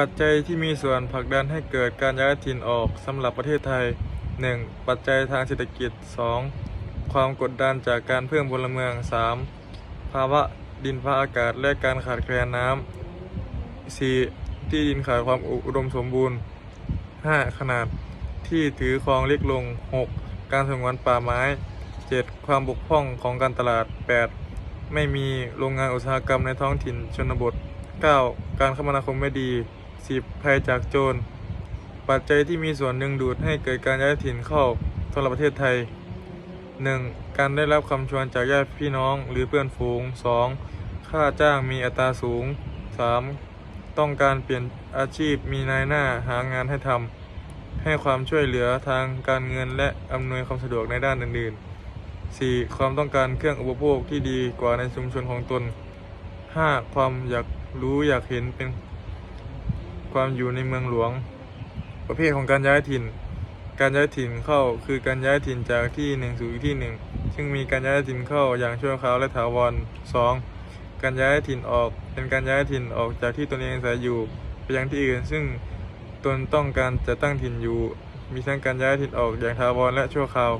ปัจจัยที่มีส่วนผลักดันให้เกิดการย้ายถิ่นออกสำหรับประเทศไทย 1. ปัจจัยทางเศรษฐกิจ 2. ความกดดันจากการเพิ่มพลเมือง 3. ภาวะดินฟ้าอากาศและการขาดแคลนน้ำ 4. ที่ดินขาดความอุดมสมบูรณ์ 5. ขนาดที่ถือครองเล็กลง 6. การสงวนป่าไม้ 7. ความบกพร่องของการตลาด 8. ไม่มีโรงงานอุตสาหกรรมในท้องถิ่นชนบท 9. การคมนาคมไม่ดี 10. ภัยจากโจร ปัจจัยที่มีส่วนหนึ่งดูดให้เกิดการย้ายถิ่นเข้าสำหรับประเทศไทย 1. การได้รับคำชวนจากญาติพี่น้องหรือเพื่อนฝูง 2. ค่าจ้างมีอัตราสูง 3. ต้องการเปลี่ยนอาชีพมีนายหน้าหางานให้ทำให้ความช่วยเหลือทางการเงินและอำนวยความสะดวกในด้านอื่น ๆ 4. ความต้องการเครื่องอุปโภคที่ดีกว่าในชุมชนของตน 5. ความอยากรู้อยากเห็นเป็น ความอยู่ในเมืองหลวง ประเภทของการย้ายถิ่น การย้ายถิ่นเข้าคือการย้ายถิ่นจากที่หนึ่งสู่อีกที่หนึ่งซึ่งมีการย้ายถิ่นเข้าอย่างชั่วคราวและถาวร 2. การย้ายถิ่นออกเป็นการย้ายถิ่นออกจากที่ตนเองอาศัยอยู่ไปยังที่อื่น ซึ่งตนต้องการจะตั้งถิ่นอยู่ มีทั้งการย้ายถิ่นออกอย่างถาวรและชั่วคราว